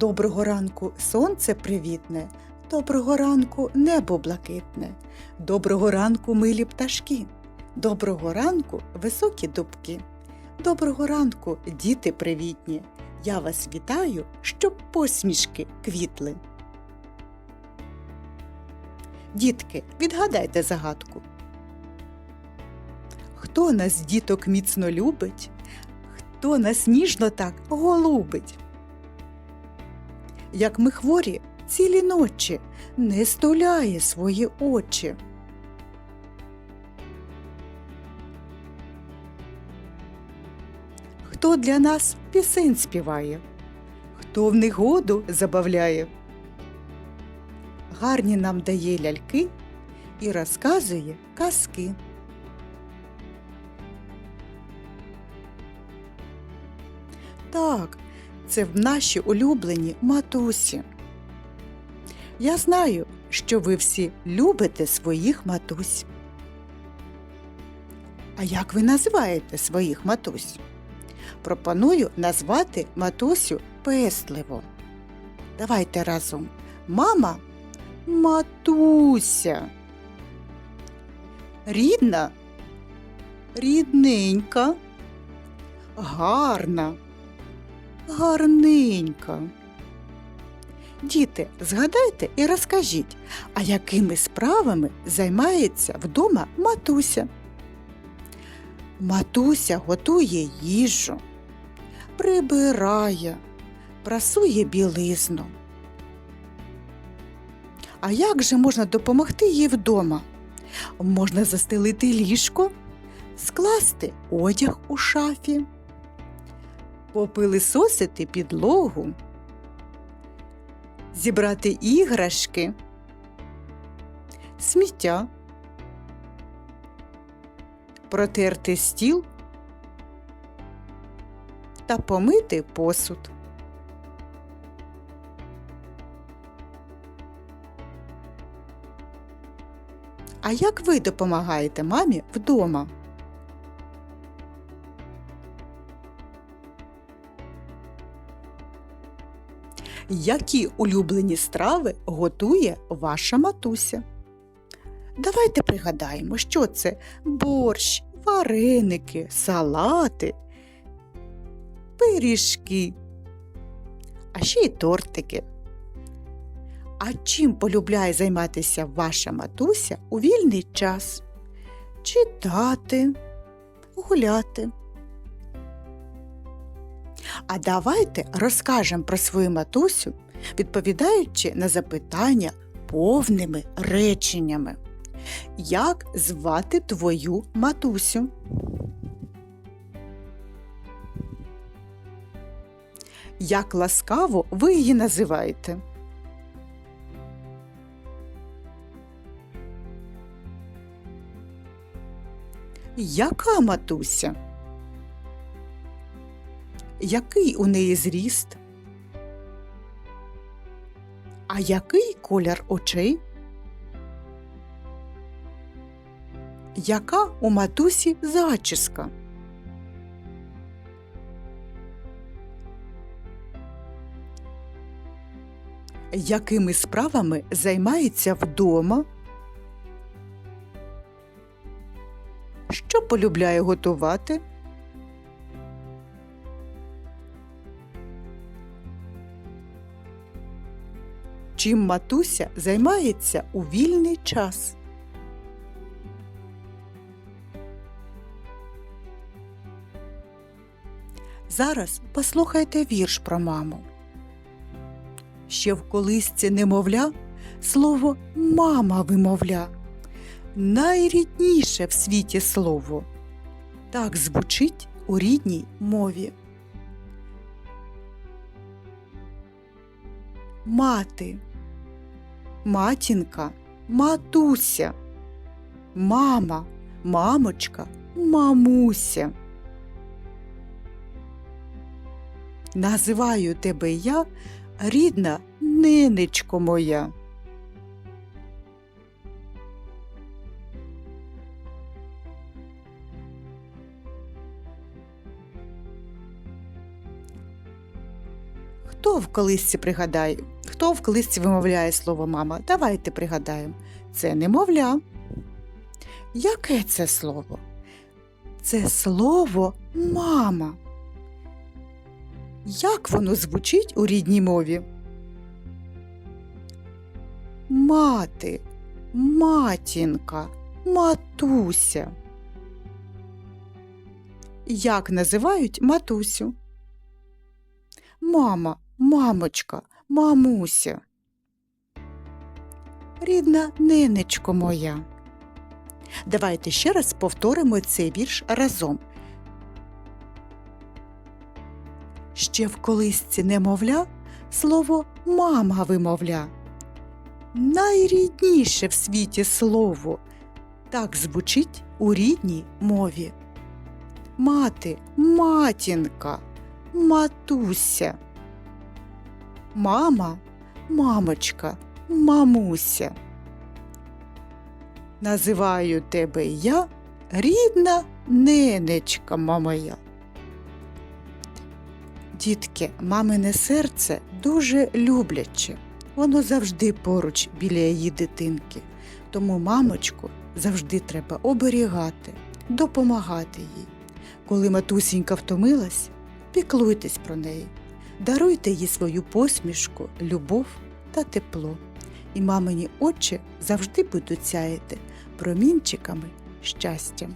Доброго ранку сонце привітне, доброго ранку небо блакитне, доброго ранку милі пташки, доброго ранку високі дубки, доброго ранку діти привітні. Я вас вітаю, щоб посмішки квітли. Дітки, відгадайте загадку. Хто нас, діток, міцно любить? Хто нас ніжно так голубить? Як ми хворі цілі ночі, не стуляє свої очі. Хто для нас пісень співає? Хто в негоду забавляє? Гарні нам дає ляльки і розказує казки. Так, це в наші улюблені матусі. Я знаю, що ви всі любите своїх матусь. А як ви називаєте своїх матусь? Пропоную назвати матусю пестливо. Давайте разом. Мама матуся. Рідна, рідненька, гарна, гарненька. Діти, згадайте і розкажіть, а якими справами займається вдома матуся? Матуся готує їжу, прибирає, прасує білизну. А як же можна допомогти їй вдома? Можна застелити ліжко, скласти одяг у шафі, попилисосити підлогу, зібрати іграшки, сміття, протерти стіл та помити посуд. А як ви допомагаєте мамі вдома? Які улюблені страви готує ваша матуся? Давайте пригадаємо, що це борщ, вареники, салати, пиріжки, а ще й тортики. А чим полюбляє займатися ваша матуся у вільний час? Читати, гуляти. А давайте розкажемо про свою матусю, відповідаючи на запитання повними реченнями. Як звати твою матусю? Як ласкаво ви її називаєте? Яка матуся? Який у неї зріст? А який колір очей? Яка у матусі зачіска? Якими справами займається вдома? Що полюбляє готувати? Чим матуся займається у вільний час? Зараз послухайте вірш про маму. Ще в колисці немовля слово мама вимовля. Найрідніше в світі слово. Так звучить у рідній мові. Мати, матінка, матуся, мама, мамочка, мамуся. Називаю тебе я, рідна нинечко моя. Хто в колисці пригадає? Хто в колисці вимовляє слово мама? Давайте пригадаємо. Це немовля. Яке це слово? Це слово мама. Як воно звучить у рідній мові? Мати, матінка, матуся. Як називають матусю? Мама, мамочка, мамуся. Рідна ненечко моя. Давайте ще раз повторимо цей вірш разом. Ще в колисці немовля слово мама вимовля. Найрідніше в світі слово. Так звучить у рідній мові. Мати, матінка, матуся. Мама, мамочка, мамуся. Називаю тебе я рідна ненечка моя. Дітки, мамине серце дуже любляче. Воно завжди поруч біля її дитинки. Тому мамочку завжди треба оберігати, допомагати їй. Коли матусінька втомилась, піклуйтесь про неї, даруйте їй свою посмішку, любов та тепло. І мамині очі завжди будуть сяяти промінчиками щастям.